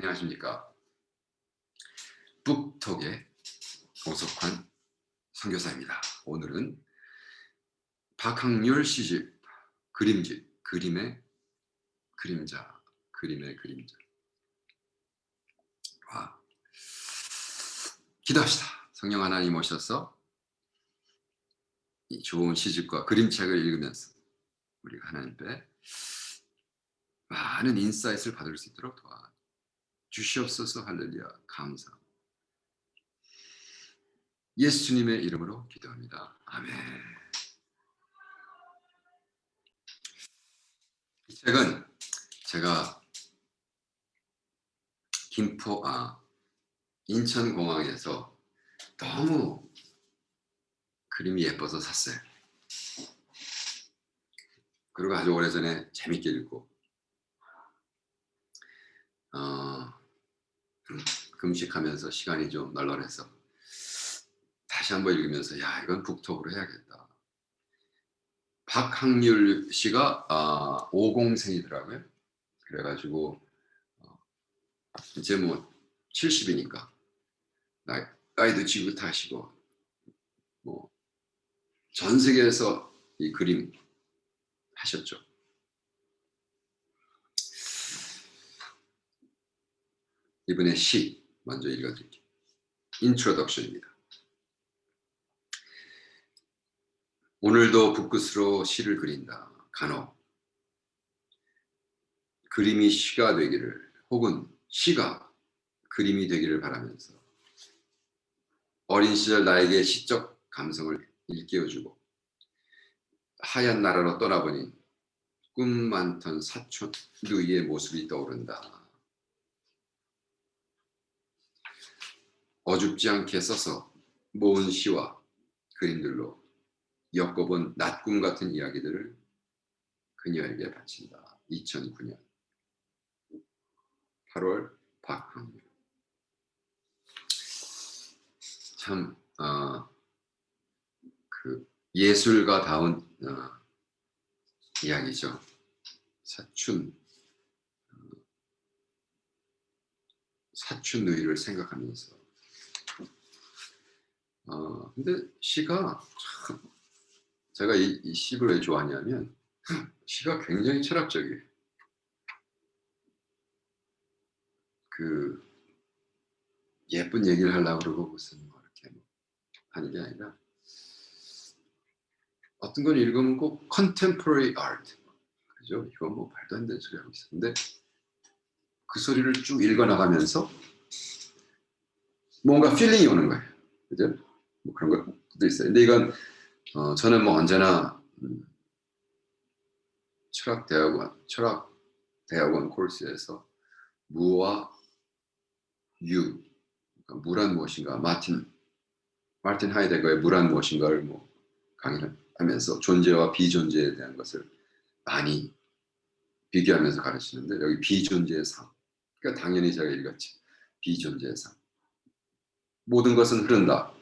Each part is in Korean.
안녕하십니까. 북톡의 오석환 선교사입니다. 오늘은 박학률 시집 그림집 그림의 그림자 그림의 그림자 와 기도합시다. 성령 하나님 오셔서 이 좋은 시집과 그림책을 읽으면서 우리가 하나님께 많은 인사이트를 받을 수 있도록 도와 주시옵소서. 할렐루야. 감사 예수님의 이름으로 기도합니다. 아멘. 이 책은 제가 김포 아 인천공항에서 너무 그림이 예뻐서 샀어요. 그리고 아주 오래전에 재밌게 읽고 어, 금식하면서 시간이 좀 널널해서 다시 한번 읽으면서 야 이건 북톡으로 해야겠다. 박학률 씨가 아, 50생이더라고요. 그래가지고 어, 이제 뭐 70이니까 나이, 나이도 지긋하시고 뭐 전 세계에서 이 그림 하셨죠. 이분의 시 먼저 읽어드릴게요. 인트로덕션입니다. 오늘도 붓끝으로 시를 그린다. 간혹 그림이 시가 되기를 혹은 시가 그림이 되기를 바라면서 어린 시절 나에게 시적 감성을 일깨워주고 하얀 나라로 떠나보니 꿈 많던 사촌 누이의 모습이 떠오른다. 어줍지 않게 써서 모은 시와 그림들로 엮어본 낮꿈 같은 이야기들을 그녀에게 바친다. 2009년 8월 박항률 참 어, 그 예술가다운 어, 이야기죠. 사춘 어, 사춘 누이를 생각하면서 어, 근데 시가 참 제가 이, 이 시를 왜 좋아하냐면 시가 굉장히 철학적이에요. 그 예쁜 얘기를 하려고 그러고 무슨 뭐 이렇게 뭐 하는 게 아니라 어떤 걸 읽으면 꼭 contemporary art 그죠? 이건 뭐 말도 안 되는 소리 하고 있어. 근데 그 소리를 쭉 읽어 나가면서 뭔가 필링이 오는 거예요. 그죠? 뭐 그런 것도 있어요. 근데 이건 어, 저는 뭐 언제나 음, 철학 대학원 철학 대학원 코र्스에서 무와 유 그러니까 무란 무엇인가 마틴 마틴 하이데거의 무란 무엇인가를 뭐 강의를 하면서 존재와 비존재에 대한 것을 많이 비교하면서 가르치는데 여기 비존재의 삶 그러니까 당연히 제가 읽었지. 비존재의 삶. 모든 것은 흐른다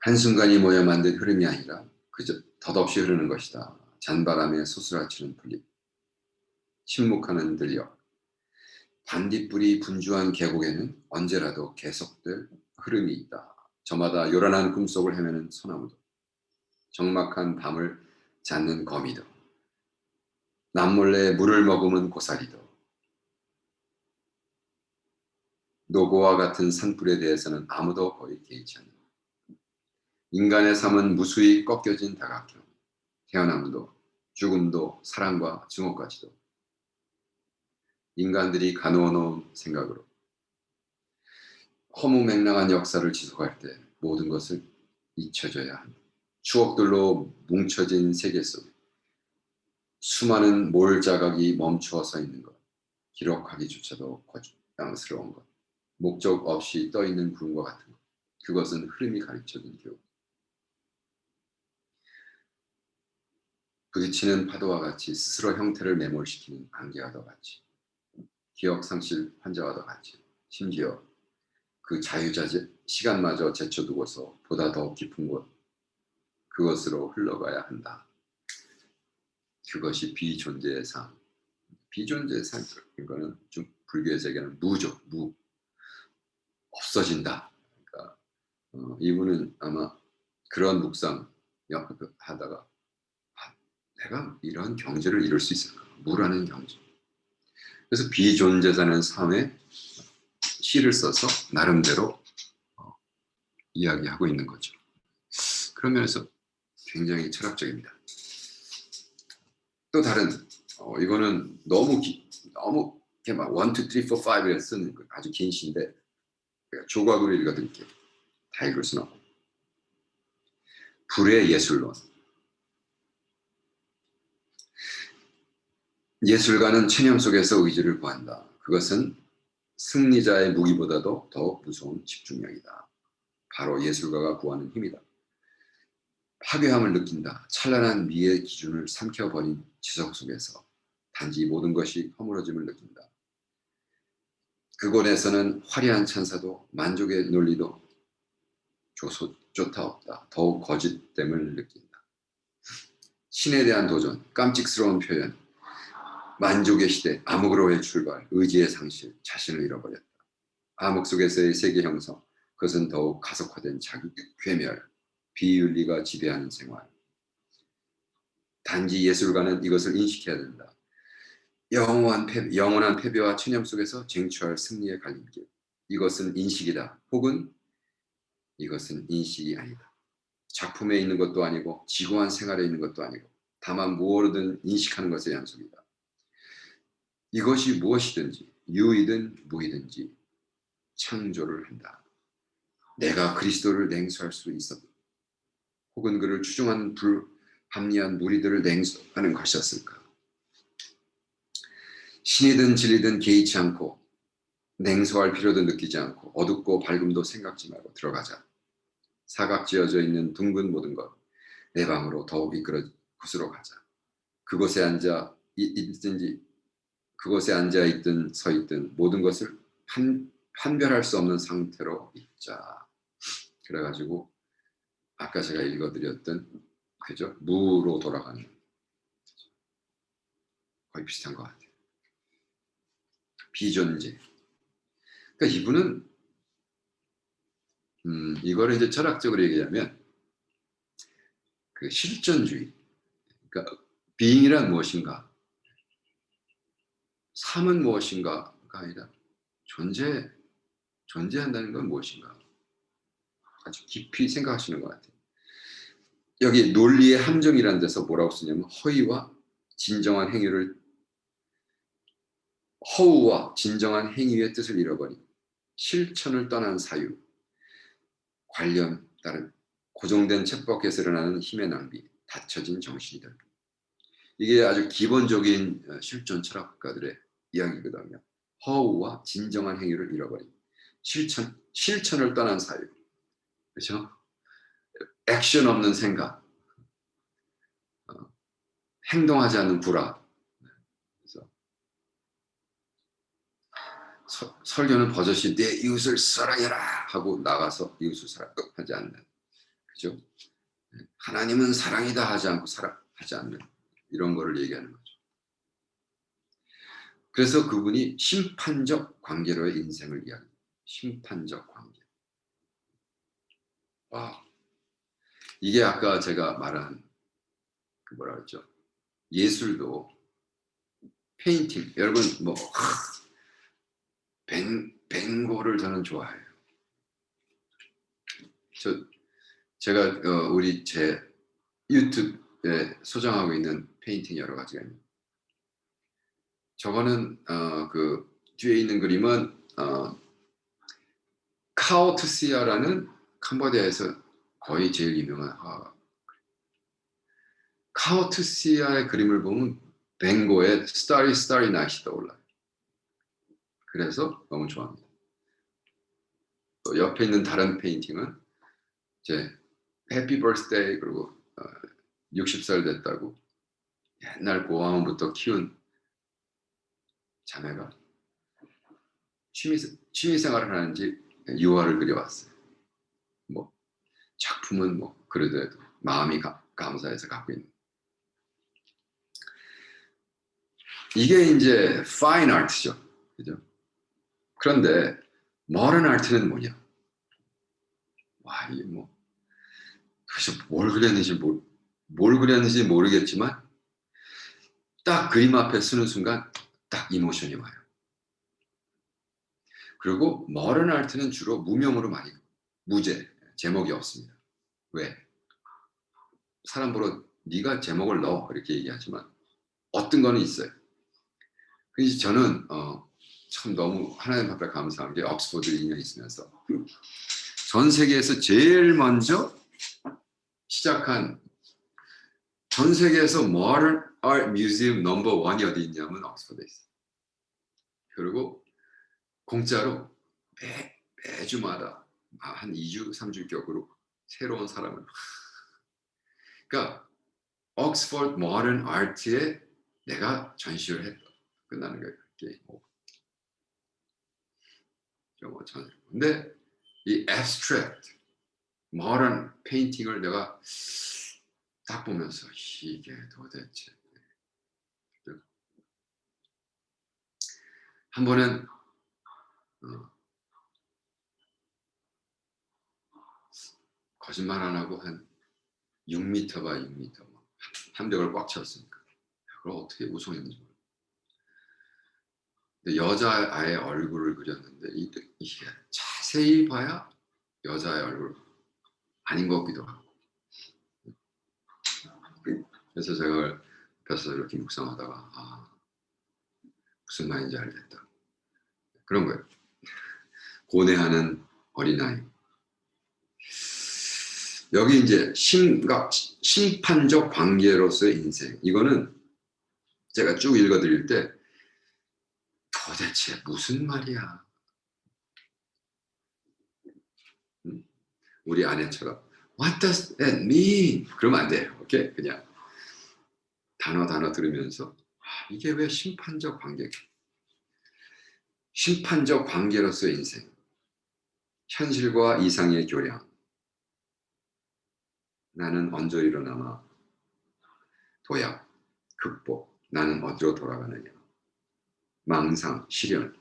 한순간이 모여 만든 흐름이 아니라 그저 덧없이 흐르는 것이다. 잔바람에 소스라치는 풀잎, 침묵하는 들녘, 반딧불이 분주한 계곡에는 언제라도 계속될 흐름이 있다. 저마다 요란한 꿈속을 헤매는 소나무도, 적막한 밤을 잦는 거미도, 남몰래 물을 머금은 고사리도, 노고와 같은 산불에 대해서는 아무도 거의 개의치 않는다. 인간의 삶은 무수히 꺾여진 다각형, 태어남도, 죽음도, 사랑과 증오까지도 인간들이 가누어놓은 생각으로 허무맹랑한 역사를 지속할 때 모든 것을 잊혀져야 한다. 추억들로 뭉쳐진 세계 속에 수많은 몰자각이 멈추어 서 있는 것, 기록하기조차도 거짓당스러운 것, 목적 없이 떠 있는 구름과 같은 것, 그것은 흐름이 가르쳐준 교훈. 부딪히는 파도와 같이 스스로 형태를 매몰시키는 안개와도 같이 기억 상실 환자와도 같이 심지어 그 자유자재 시간마저 제쳐두고서 보다 더 깊은 곳 그것으로 흘러가야 한다. 그것이 비존재의 삶. 비존재 삶 이거는 좀 불교에서는 무죠 무 없어진다. 그러니까 어, 이분은 아마 그런 묵상 하다가 아, 내가 이런 경제를 이룰 수 있을까? 무라는 경제. 그래서 비존재자는 삶에 시를 써서 나름대로 어, 이야기하고 있는 거죠. 그런 면에서 굉장히 철학적입니다. 또 다른 어, 이거는 너무 기, 너무 이렇게 막 1, 2, 3, 4, 5에 쓰는 거 아주 긴 시인데 조각으로 읽어드릴게요. 다 읽을 수는 없고 불의 예술론 예술가는 체념 속에서 의지를 구한다. 그것은 승리자의 무기보다도 더욱 무서운 집중력이다. 바로 예술가가 구하는 힘이다. 파괴함을 느낀다. 찬란한 미의 기준을 삼켜버린 지석 속에서 단지 모든 것이 허물어짐을 느낀다. 그곳에서는 화려한 찬사도 만족의 논리도 조소, 좋다 없다. 더욱 거짓됨을 느낀다. 신에 대한 도전, 깜찍스러운 표현, 만족의 시대, 암흑으로의 출발, 의지의 상실, 자신을 잃어버렸다. 암흑 속에서의 세계 형성, 그것은 더욱 가속화된 자기 괴멸, 비윤리가 지배하는 생활. 단지 예술가는 이것을 인식해야 된다. 영원한, 패배, 영원한 패배와 체념 속에서 쟁취할 승리의 갈림길. 이것은 인식이다. 혹은 이것은 인식이 아니다. 작품에 있는 것도 아니고 지구한 생활에 있는 것도 아니고 다만 무엇이든 인식하는 것의 연속이다. 이것이 무엇이든지 유이든 무이든지 창조를 한다. 내가 그리스도를 냉수할 수 있었다. 혹은 그를 추종한 불합리한 무리들을 냉수하는 것이었을까? 신이든 진리든 개의치 않고 냉소할 필요도 느끼지 않고 어둡고 밝음도 생각지 말고 들어가자. 사각지어져 있는 둥근 모든 것, 내 방으로 더욱 이끌어 곳으로 가자. 그곳에 앉아 있든지 그곳에 앉아 있든 서 있든 모든 것을 판, 판별할 수 없는 상태로 있자. 그래가지고 아까 제가 읽어드렸던 그죠 무로 돌아가는 거의 비슷한 것 같아요. 비존재. 그러니까 이분은 음, 이거를 이제 철학적으로 얘기하면 그 실존주의. 그러니까 being이란 무엇인가? 삶은 무엇인가가 아니라 존재 존재한다는 건 무엇인가? 아주 깊이 생각하시는 것 같아요. 여기 논리의 함정이라는 데서 뭐라고 쓰냐면 허위와 진정한 행위를 허우와 진정한 행위의 뜻을 잃어버린 실천을 떠난 사유, 관련 따른 고정된 척법에서 일어나는 힘의 낭비, 닫혀진 정신이다. 이게 아주 기본적인 어, 실존 철학가들의 이야기거든요. 허우와 진정한 행위를 잃어버린 실천, 실천을 떠난 사유. 그렇죠? 액션 없는 생각, 어, 행동하지 않는 불화. 그래서 서, 설교는 버젓이 내 이웃을 사랑해라 하고 나가서 이웃을 사랑하지 않는, 그죠? 하나님은 사랑이다 하지 않고 사랑하지 않는 이런 거를 얘기하는 거죠. 그래서 그분이 심판적 관계로의 인생을 이야기합니다. 심판적 관계. 와, 이게 아까 제가 말한 그 뭐라 그랬죠? 예술도 페인팅. 여러분 뭐 벤, 벤고를 저는 좋아해요. 저 제가 어, 우리 제 유튜브에 소장하고 있는 페인팅 여러 가지가 있는. 저거는 어, 그 뒤에 있는 그림은 어, 카오트시아라는 캄보디아에서 거의 제일 유명한 화가 카오트시아의 그림을 보면 벵고의 스타리 스타리 나이이 떠올라요. 그래서 너무 좋아합니다. 또 옆에 있는 다른 페인팅은 이제 해피 버스데이 그리고 어, 60살 됐다고 옛날 고아원부터 키운 자매가 취미, 취미 생활을 하는지 유화를 그려왔어요. 뭐 작품은 뭐 그래도 마음이 가, 감사해서 갖고 있는 이게 이제 fine art죠. 그죠? 그런데 modern art는 뭐냐? 와, 이게 뭐 도대체 뭘 그렸는지 뭘, 뭘 그렸는지 모르겠지만 딱 그림 앞에 서는 순간 딱 이모션이 와요. 그리고 modern art는 주로 무명으로 많이 무제 제목이 없습니다. 왜? 사람 보러 네가 제목을 넣어 이렇게 얘기하지만 어떤 거는 있어요. 그래서 저는 어, 참 너무 하나님 앞에 감사한 게 옥스퍼드 2년 있으면서 전 세계에서 제일 먼저 시작한 전 세계에서 Modern Art Museum 넘버 원이 어디 있냐면 옥스퍼드에 있어요. 그리고 공짜로 매, 매주마다 한 2주, 3주 격으로 새로운 사람을 그러니까 옥스퍼드 모던 아트에 내가 전시를 했다. 끝나는 거예요. 뭐. 뭐 전. 근데 이 abstract 모던 페인팅을 내가 딱 보면서 이게 도대체 한 번은 어, 거짓말 안 하고 한 6m 바 6m 한 벽을 꽉 채웠으니까. 그걸 어떻게 우승했는지 모르 근데 여자아의 얼굴을 그렸는데 이- 이게 자세히 봐야 여자의 얼굴 아닌 것 같기도 하고. 그래서 제가 옆에서 이렇게 묵상하다가 아 무슨 말인지 알겠다 그런 거예요 고뇌하는 어린아이 여기 이제 심각 심판적 관계로서의 인생 이거는 제가 쭉 읽어드릴 때 도대체 무슨 말이야? 음? 우리 아내처럼 What does that mean? 그러면 안 돼요. 오케이 그냥 단어 단어 들으면서 아, 이게 왜 심판적 관계? 심판적 관계로서의 인생. 현실과 이상의 교량. 나는 언제 일어나나? 도약, 극복, 나는 어디로 돌아가느냐? 망상, 실현,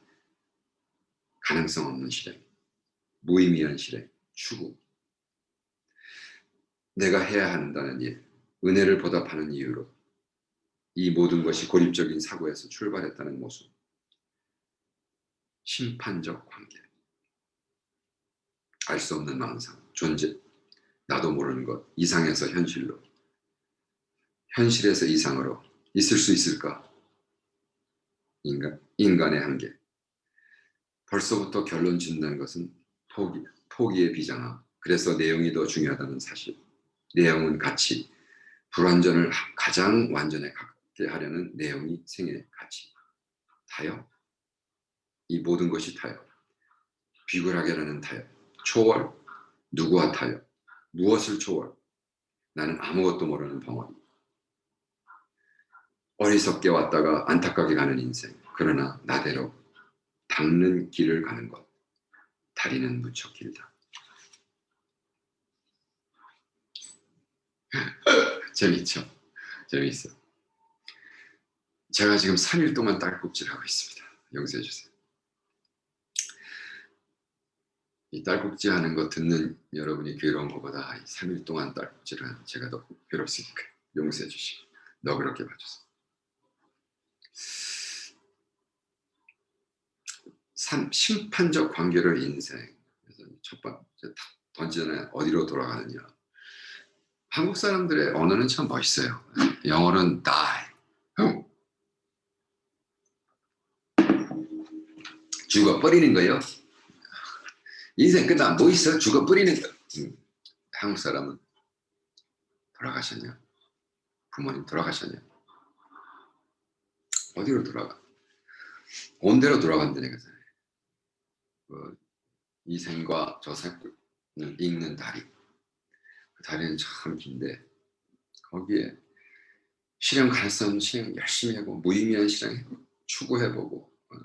가능성 없는 실행, 무의미한 실행, 추구. 내가 해야 한다는 일, 은혜를 보답하는 이유로 이 모든 것이 고립적인 사고에서 출발했다는 모습 심판적 관계 알 수 없는 망상, 존재 나도 모르는 것, 이상에서 현실로, 현실에서 이상으로 있을 수 있을까? 인간, 인간의 한계. 벌써부터 결론 짓는 것은 포기, 포기의 비장함. 그래서 내용이 더 중요하다는 사실. 내용은 가치, 불완전을 가장 완전에 가깝게 하려는 내용이 생의 가치. 타협. 이 모든 것이 타협. 비굴하게 하는 타협. 초월. 누구와 타협. 무엇을 초월? 나는 아무것도 모르는 벙어리. 어리석게 왔다가 안타깝게 가는 인생. 그러나 나대로 닦는 길을 가는 것. 다리는 무척 길다. 재밌죠? 재밌어. 제가 지금 3일 동안 딸꾹질 하고 있습니다. 용서해 주세요. 이 딸꾹질 하는 거 듣는 여러분이 괴로운 것보다 3일 동안 딸꾹질 하는 제가 더 괴롭습니까? 용서해 주시고 너 그렇게 봐주세요. 삼, 심판적 관계를 인생. 그래서 첫 번째 탁 던지잖아요. 어디로 돌아가느냐. 한국 사람들의 언어는 참 멋있어요. 영어는 die. 죽어버리는 거예요. 인생 끝나면 뭐 있어? 죽어버리는 거. 음. 한국 사람은 돌아가셨냐? 부모님 돌아가셨냐? 어디로 돌아가? 온 대로 돌아간다는 거잖아요. 그 이생과 저 생을 읽는 다리. 그 다리는 참 긴데 거기에 실현 가능성 실행 열심히 하고 무의미한 실행 추구해보고 어.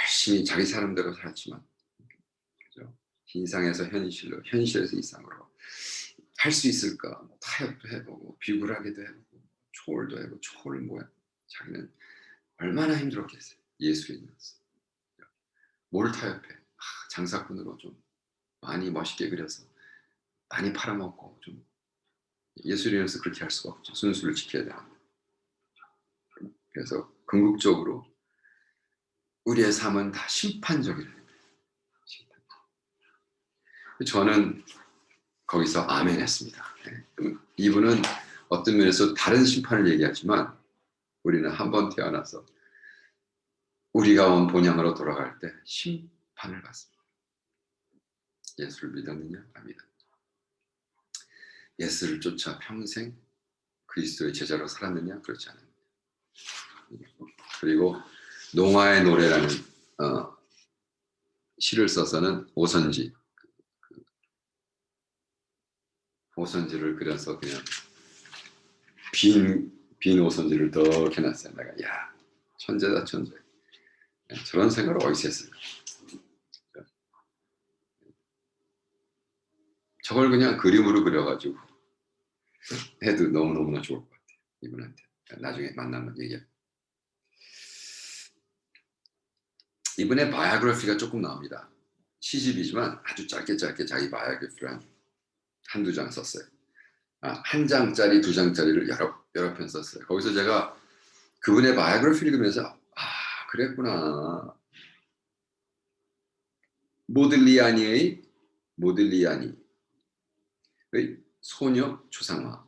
열심히 자기 사람대로 살았지만? 인상에서 현실로 현실에서 이상으로 할 수 있을까 뭐 타협도 해보고 비굴하게도 해보고 초월도 해보고 초월 뭐야 자기는 얼마나 힘들었겠어요. 예수인이었어. 뭐를 타협해? 아, 장사꾼으로 좀 많이 멋있게 그려서 많이 팔아먹고 좀 예술인으로서 그렇게 할 수가 없죠. 순수를 지켜야 되는데. 그래서 궁극적으로 우리의 삶은 다 심판적이라. 심판. 저는 거기서 아멘 했습니다. 네. 이분은 어떤 면에서 다른 심판을 얘기하지만 우리는 한 번 태어나서 우리가 온 본향으로 돌아갈 때 심판을 받습니다. 예수를 믿었느냐? 안 믿었느냐? 예수를 쫓아 평생 그리스도의 제자로 살았느냐? 그렇지 않습니다. 그리고 농화의 노래라는 어, 시를 써서는 오선지 그 오선지를 그려서 그냥 빈, 빈 오선지를 더 해놨어요. 내가 야 천재다 천재. 저런 생각을 어디서 했을까? 저걸 그냥 그림으로 그려가지고 해도 너무너무나 좋을 것 같아요. 이분한테. 나중에 만나면 얘기할 이번에 바이오그래피가 조금 나옵니다. 시집이지만 아주 짧게 짧게 자기 바이오그래피를 한, 한두 장 썼어요. 아, 한 장짜리 두 장짜리를 여러, 여러 편 썼어요. 거기서 제가 그분의 바이오그래피 읽으면서 아 그랬구나. 모들리아니의 모들리아니의 소녀 초상화.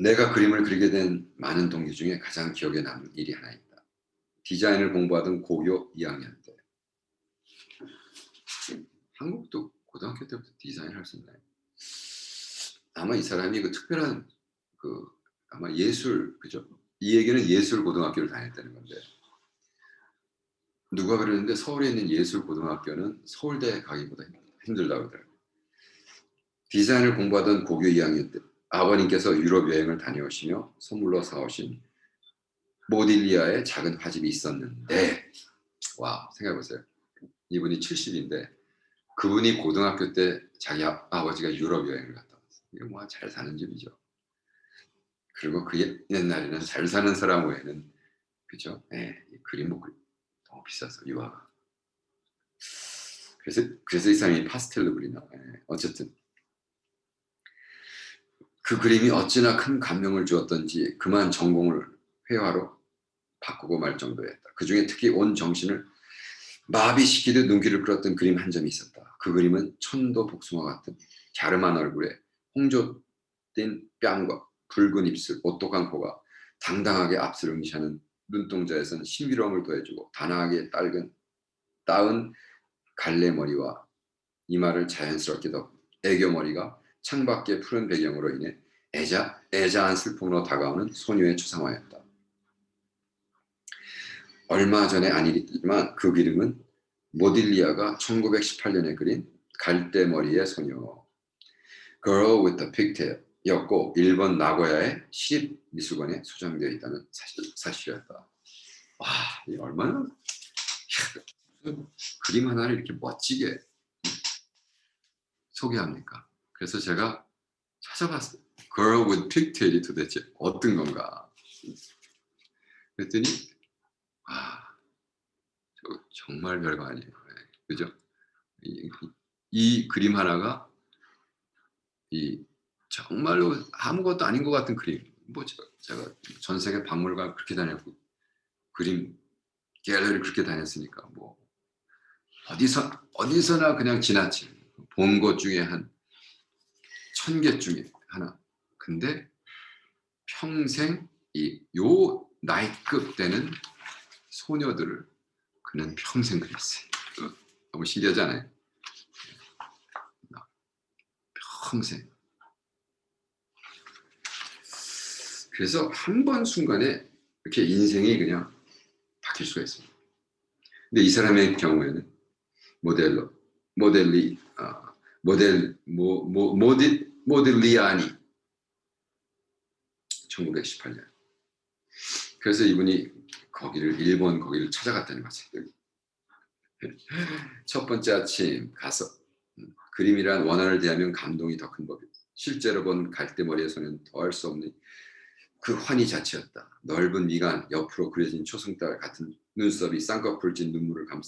내가 그림을 그리게 된 많은 동기 중에 가장 기억에 남는 일이 하나 있다. 디자인을 공부하던 고교 2학년 때. 한국도 고등학교 때부터 디자인 할수 있나요? 아마 이 사람이 그 특별한 그 아마 예술 그죠? 이 얘기는 예술 고등학교를 다녔다는 건데 누가 그러는데 서울에 있는 예술 고등학교는 서울대 가기보다 힘들다고 하더라고요. 디자인을 공부하던 고교 2학년 때 아버님께서 유럽 여행을 다녀오시며 선물로 사오신 모딜리아의 작은 화집이 있었는데 와 생각해보세요. 이분이 70인데 그분이 고등학교 때 자기 아, 아버지가 유럽 여행을 갔다 왔어요. 이거 뭐 잘 사는 집이죠. 그리고 그 옛날에는 잘 사는 사람 외에는 그죠? 네, 그림 뭐 너무 비싸서 유화가. 그래서 그래서 이 사람이 파스텔로 그리나. 네, 어쨌든 그 그림이 어찌나 큰 감명을 주었던지 그만 전공을 회화로 바꾸고 말 정도였다. 그 중에 특히 온 정신을 마비시키듯 눈길을 끌었던 그림 한 점이 있었다. 그 그림은 천도 복숭아 같은 갸름한 얼굴에 홍조된 뺨과 붉은 입술, 오똑한 코가 당당하게 앞을 응시하는 눈동자에선 신비로움을 더해주고 단아하게 딸근 따은 갈래머리와 이마를 자연스럽게 덮은 애교머리가 창밖의 푸른 배경으로 인해 애자, 애자한 슬픔으로 다가오는 소녀의 추상화였다. 얼마 전에 아니지만 그 그림은 모딜리아가 1918년에 그린 갈대머리의 소녀 Girl with the Pigtail 였고 일본 나고야의 시립미술관에 소장되어 있다는 사실, 사실이었다. 와, 이 얼마나 그림 하나를 이렇게 멋지게 소개합니까? 그래서 제가 찾아봤어요. Girl with Pigtail이 도대체 어떤 건가? 그랬더니 아, 정말 별거 아니에요. 네, 그죠? 이, 이, 그림 하나가 이 정말로 아무것도 아닌 것 같은 그림. 뭐 제가 전 세계 박물관 그렇게 다녔고 그림 갤러리 그렇게 다녔으니까 뭐 어디서 어디서나 그냥 지나친 본 것 중에 한 천 개 중에 하나. 근데 평생 이 요 나이급 되는 소녀들을 그는 평생 그렸어요. 너무 신기하지 않아요? 평생. 그래서 한 번 순간에 이렇게 인생이 그냥 바뀔 수가 있습니다. 근데 이 사람의 경우에는 모델로, 모델리, 아, 모델, 모, 모, 모델, 모델리아니 1918년. 그래서 이분이 거기를 일본 거기를 찾아갔다는 거죠. 첫 번째 아침 가서 음, 그림이란 원화를 대하면 감동이 더 큰 법이다. 실제로 본 갈대머리의 소년 더할 수 없는 그 환희 자체였다. 넓은 미간, 옆으로 그려진 초승달 같은 눈썹이 쌍꺼풀 진 눈물을 감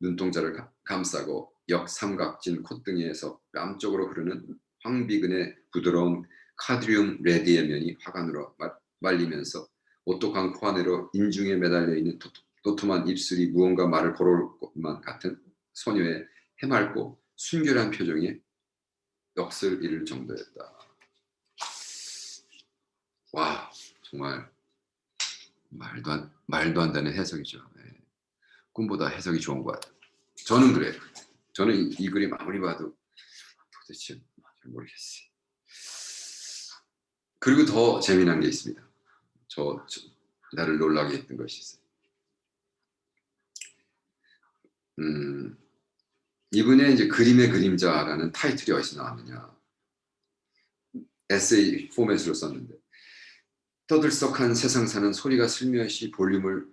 눈동자를 가- 감싸고 역삼각진 콧등에서 뺨 쪽으로 흐르는 황비근의 부드러운 카드리움 레드의 면이 화관으로 말- 말리면서 오똑한 코 안으로 인중에 매달려 있는 도- 도톰한 입술이 무언가 말을 걸어올 것만 같은 소녀의 해맑고 순결한 표정에 넋을 잃을 정도였다. 와 정말 말도 안 말도 안 되는 해석이죠. 예. 꿈보다 해석이 좋은 것 같아요. 저는 그래요. 저는 이, 이 그림 아무리 봐도 도대체 잘 모르겠어요. 그리고 더 재미난 게 있습니다. 저, 저 나를 놀라게 했던 것이 있어요. 음, 이분의 이제 그림의 그림자라는 타이틀이 어디서 나왔느냐? 에세이 포맷으로 썼는데 떠들썩한 세상 사는 소리가 슬며시 볼륨을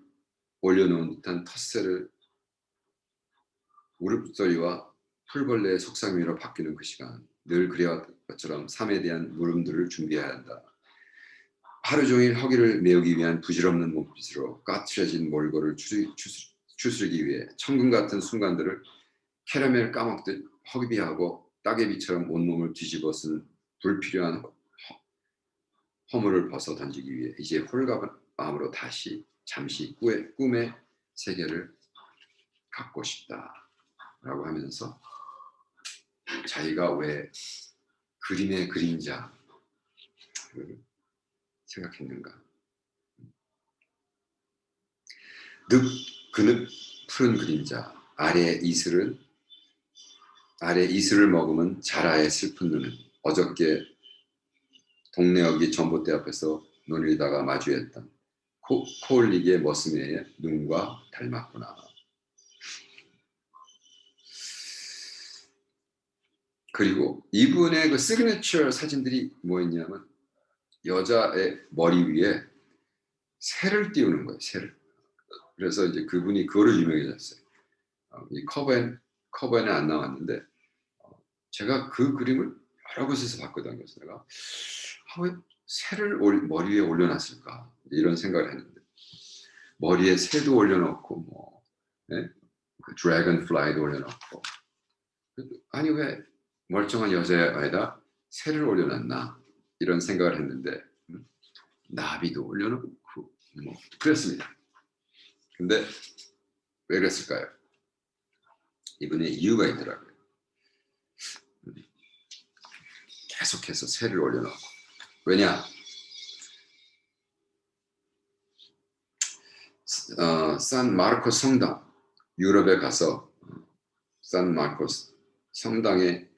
올려놓은 듯한 텃세를 울음소리와 풀벌레의 속삭임으로 바뀌는 그 시간 늘 그래왔던 것처럼 삶에 대한 물음들을 준비해야 한다. 하루 종일 허기를 메우기 위한 부질없는 몸짓으로 까칠해진 몰골을 추스, 추스, 추스르기 위해 천금 같은 순간들을 캐러멜 까먹듯 허기비하고 따개비처럼 온몸을 뒤집어 쓴 불필요한 허, 허물을 벗어 던지기 위해 이제 홀가분 마음으로 다시 잠시 꿈의, 꿈의 세계를 갖고 싶다라고 하면서 자기가 왜 그림의 그림자를 생각했는가 늪 그늪 푸른 그림자 아래 이슬은 아래 이슬을 머금은 자라의 슬픈 눈은 어저께 동네 어기 전봇대 앞에서 논일다가 마주했던 코, 코올리기의 머스매의 눈과 닮았구나. 그리고 이분의 그 시그니처 사진들이 뭐였냐면 여자의 머리 위에 새를 띄우는 거예요. 새를. 그래서 이제 그분이 그거로 유명해졌어요. 어, 이 커버엔 커버에는 안 나왔는데 어, 제가 그 그림을 여러 곳에서 봤거든요. 내가 아, 왜 새를 올, 머리 위에 올려놨을까 이런 생각을 했는데 머리에 새도 올려놓고 뭐 예? 그 드래곤 플라이도 올려놓고 아니 왜 멀쩡한 여자에다 새를 올려놨나 이런 생각을 했는데 음, 나비도 올려놓고 뭐 그랬습니다. 근데 왜 그랬을까요? 이분의 이유가 있더라고요. 음, 계속해서 새를 올려놓고 왜냐? 어, 산 마르코 성당 유럽에 가서 산 마르코스 성당에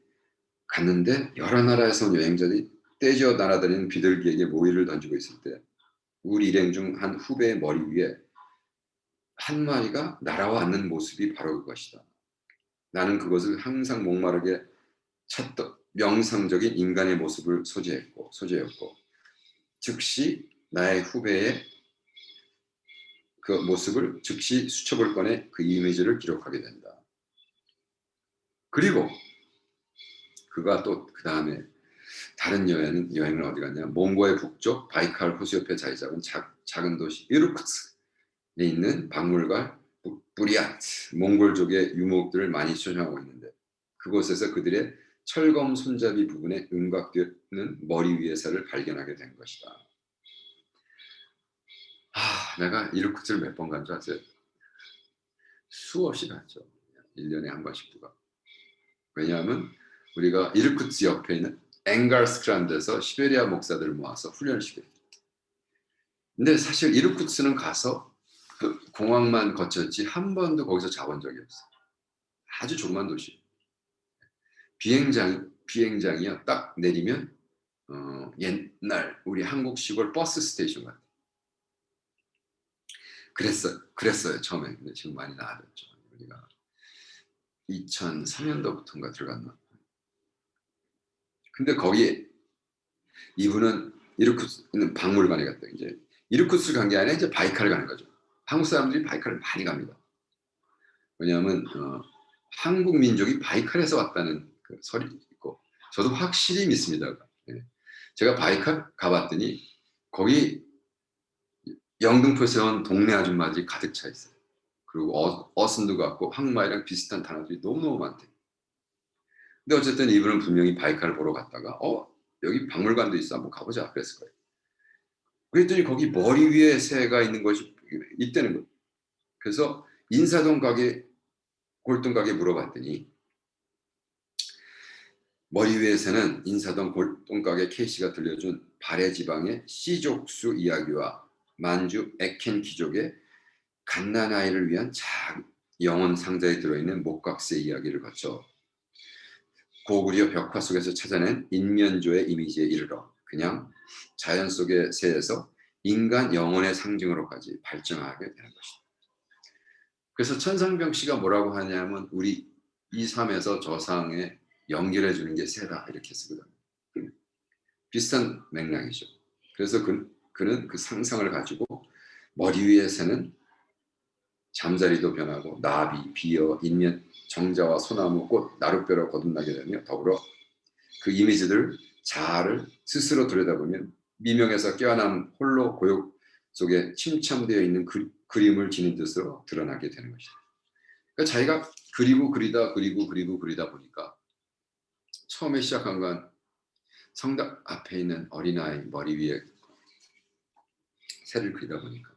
갔는데 여러 나라에서 온 여행자들이 떼지어 날아다니는 비둘기에게 모이를 던지고 있을 때 우리 일행 중 한 후배의 머리 위에 한 마리가 날아와 앉는 모습이 바로 그것이다. 나는 그것을 항상 목마르게 찾던 명상적인 인간의 모습을 소재했고 소재였고 즉시 나의 후배의 그 모습을 즉시 수첩을 꺼내 그 이미지를 기록하게 된다. 그리고 그가 또 그 다음에 다른 여행은 여행을 어디 갔냐? 몽고의 북쪽 바이칼 호수 옆에 자리 잡은 작, 작은 도시 이르쿠츠에 있는 박물관 부- 부리아트 몽골족의 유목들을 많이 초청하고 있는데 그곳에서 그들의 철검 손잡이 부분에 음각되는 머리 위에서를 발견하게 된 것이다. 아, 내가 이르쿠츠를 몇 번 간 줄 아세요? 수없이 갔죠. 1년에 한 번씩도 가고. 왜냐하면 우리가 이르쿠츠 옆에 있는 엥갈스크라는 데서 시베리아 목사들을 모아서 훈련을 시켜요. 근데 사실 이르쿠츠는 가서 그 공항만 거쳤지 한 번도 거기서 자본 적이 없어요. 아주 조그만 도시. 비행장 비행장이요. 딱 내리면 어, 옛날 우리 한국 시골 버스 스테이션 같아. 그랬어요. 그랬어요 처음에. 근데 지금 많이 나아졌죠. 우리가 2003년도부터인가 들어갔나. 근데 거기에 이분은 이르쿠츠는 박물관에 갔다. 이제 이르쿠츠를 간게 아니라 이제 바이칼을 가는 거죠. 한국 사람들이 바이칼을 많이 갑니다. 왜냐하면 어, 한국 민족이 바이칼에서 왔다는 그 설이 있고 저도 확실히 믿습니다. 예. 제가 바이칼 가봤더니 거기 영등포에서 온 동네 아줌마들이 가득 차 있어요. 그리고 어, 어순도 같고 항마이랑 비슷한 단어들이 너무너무 많대. 근데 어쨌든 이분은 분명히 바이카를 보러 갔다가 어 여기 박물관도 있어 한번 가보자 그랬을 거예요. 그랬더니 거기 머리 위에 새가 있는 것이 있다는 거예요. 그래서 인사동 가게 골동 가게 물어봤더니 머리 위에 새는 인사동 골동 가게 K씨가 들려준 발해 지방의 시족수 이야기와 만주 에켄 귀족의 갓난아이를 위한 작 영혼 상자에 들어있는 목각새 이야기를 거쳐 고구려 벽화 속에서 찾아낸 인면조의 이미지에 이르러 그냥 자연 속의 새에서 인간 영혼의 상징으로까지 발전하게 되는 것이다. 그래서 천상병 씨가 뭐라고 하냐면 우리 이 삶에서 저 상에 연결해 주는 게 새다 이렇게 쓰거든요. 비슷한 맥락이죠. 그래서 그, 그는 그 상상을 가지고 머리 위에 새는 잠자리도 변하고 나비, 비어, 인면, 정자와 소나무, 꽃, 나룻배로 거듭나게 되며 더불어 그 이미지들 자아를 스스로 들여다보면 미명에서 깨어난 홀로 고욕 속에 침참되어 있는 그, 그림을 지닌 듯으로 드러나게 되는 것이다. 그러니까 자기가 그리고 그리다 그리고 그리고 그리다 보니까 처음에 시작한 건 성당 앞에 있는 어린아이 머리 위에 새를 그리다 보니까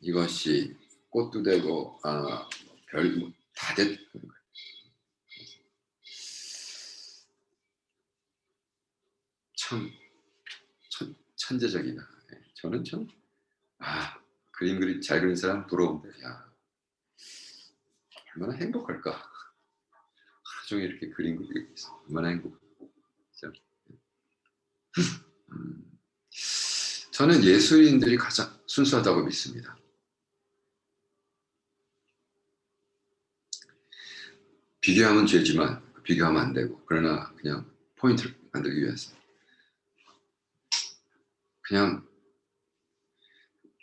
이것이 꽃도 되고 아, 별 다 되는 거예요. 참 천, 천재적이다. 예, 저는 참 아, 그림 그리 잘 그리는 사람 부러운데 야 얼마나 행복할까. 하루 종일 이렇게 그림 그리고 있어. 얼마나 행복. 음, 저는 예술인들이 가장 순수하다고 믿습니다. 비교하면 죄지만 비교하면 안 되고 그러나 그냥 포인트를 만들기 위해서. 그냥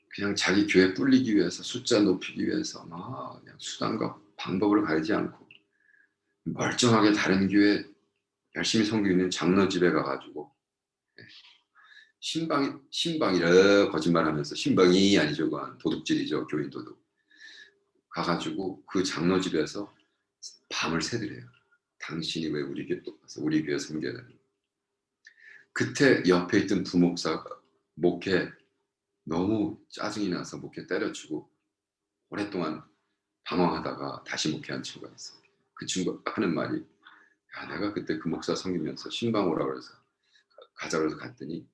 그냥 자기 교회 불리기 위해서 숫자 높이기 위해서 막 그냥 수단과 방법을 가리지 않고 멀쩡하게 다른 교회 열심히 섬기고 있는 장로 집에 가가지고 예, 신방이 신방이라 거짓말하면서 신방이 아니죠. 도둑질이죠. 교인 도둑. 가가지고 그 장로 집에서 밤을 새드려요. 당신이 왜 우리 교회 또 가서 우리 교회 섬겨야 되는 그때 옆에 있던 부목사가 목회 너무 짜증이 나서 목회 때려치고 오랫동안 방황하다가 다시 목회한 친구가 있어. 그 친구가 하는 말이 야 내가 그때 그 목사 섬기면서 신방 오라 그래서 가자 그래서 갔더니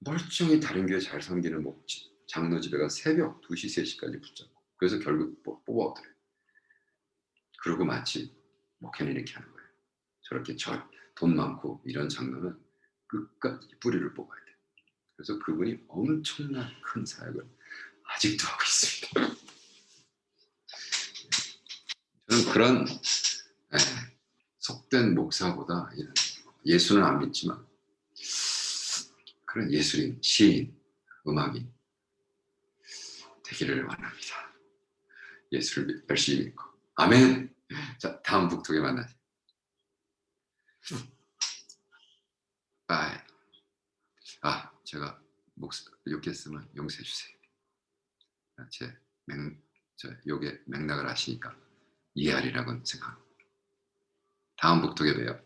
멀쩡히 다른 교회 잘 섬기는 목 장로 집에가 새벽 2시 3시까지 붙잡고 그래서 결국 뽑아오더래. 그러고 마치 목회는 이렇게 하는 거예요. 저렇게 저 돈 많고 이런 장로는 끝까지 뿌리를 뽑아야 돼. 그래서 그분이 엄청난 큰 사역을 아직도 하고 있습니다. 저는 그런 에, 속된 목사보다 예수는 안 믿지만 그런 예술인, 시인, 음악인 되기를 원합니다. 예수를 열심히 믿고 아멘. 자, 다음 북톡에 만나자. 아, 아, 제가 목소 욕했으면 용서해 주세요. 아, 제 맹, 저 욕의 맥락을 아시니까 이해하리라고 생각합니다. 다음 북톡에 봬요.